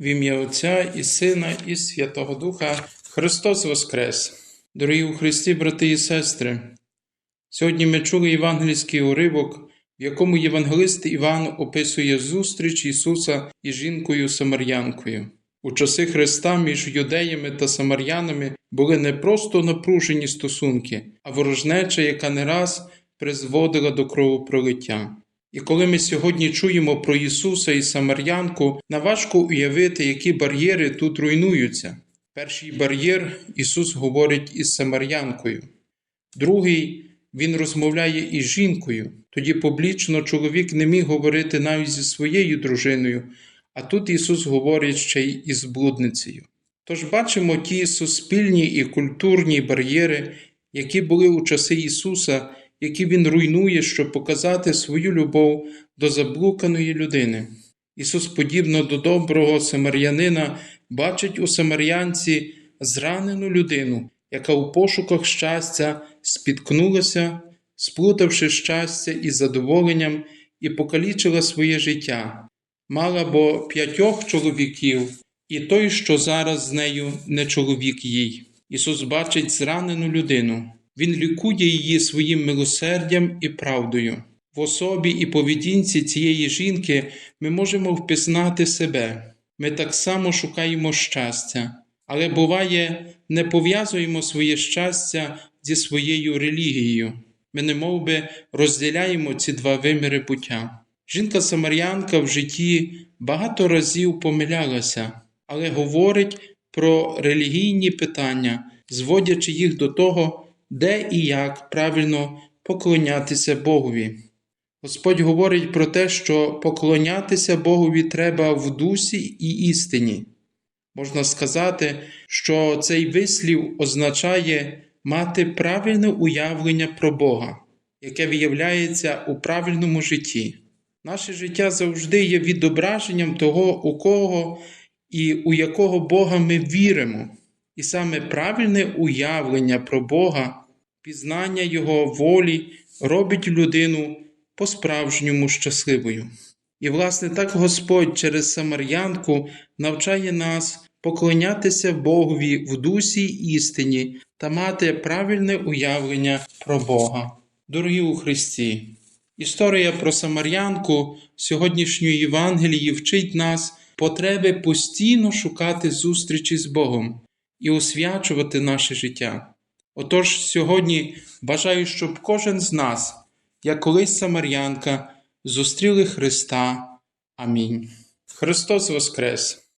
В ім'я Отця і Сина, і Святого Духа Христос Воскрес! Дорогі у Христі, брати і сестри! Сьогодні ми чули євангельський уривок, в якому євангелист Іван описує зустріч Ісуса із жінкою Самарянкою. У часи Христа між юдеями та самарянами були не просто напружені стосунки, а ворожнеча, яка не раз призводила до кровопролиття. І коли ми сьогодні чуємо про Ісуса і Самарянку, наважко уявити, які бар'єри тут руйнуються. Перший бар'єр Ісус говорить із Самарянкою, другий Він розмовляє із жінкою. Тоді публічно чоловік не міг говорити навіть зі своєю дружиною, а тут Ісус говорить ще й із блудницею. Тож бачимо ті суспільні і культурні бар'єри, які були у часи Ісуса, які Він руйнує, щоб показати свою любов до заблуканої людини. Ісус, подібно до доброго самарянина, бачить у самарянці зранену людину, яка у пошуках щастя спіткнулася, сплутавши щастя із задоволенням і покалічила своє життя. Мала бо п'ятьох чоловіків, і той, що зараз з нею, не чоловік їй. Ісус бачить зранену людину. Він лікує її своїм милосердям і правдою. В особі і поведінці цієї жінки ми можемо впізнати себе. Ми так само шукаємо щастя, але буває, не пов'язуємо своє щастя зі своєю релігією. Ми не би розділяємо ці два виміри буття. Жінка-самарянка в житті багато разів помилялася, але говорить про релігійні питання, зводячи їх до того, де і як правильно поклонятися Богові. Господь говорить про те, що поклонятися Богові треба в дусі і істині. Можна сказати, що цей вислів означає мати правильне уявлення про Бога, яке виявляється у правильному житті. Наше життя завжди є відображенням того, у кого і у якого Бога ми віримо. І саме правильне уявлення про Бога, пізнання Його волі робить людину по-справжньому щасливою. І, власне, так Господь через Самарянку навчає нас поклонятися Богові в дусі істині та мати правильне уявлення про Бога. Дорогі у Христі! Історія про Самарянку сьогоднішньої Євангелії вчить нас потреби постійно шукати зустрічі з Богом і освячувати наше життя. Отож, сьогодні бажаю, щоб кожен з нас, як колись Самарянка, зустріли Христа. Амінь. Христос Воскрес!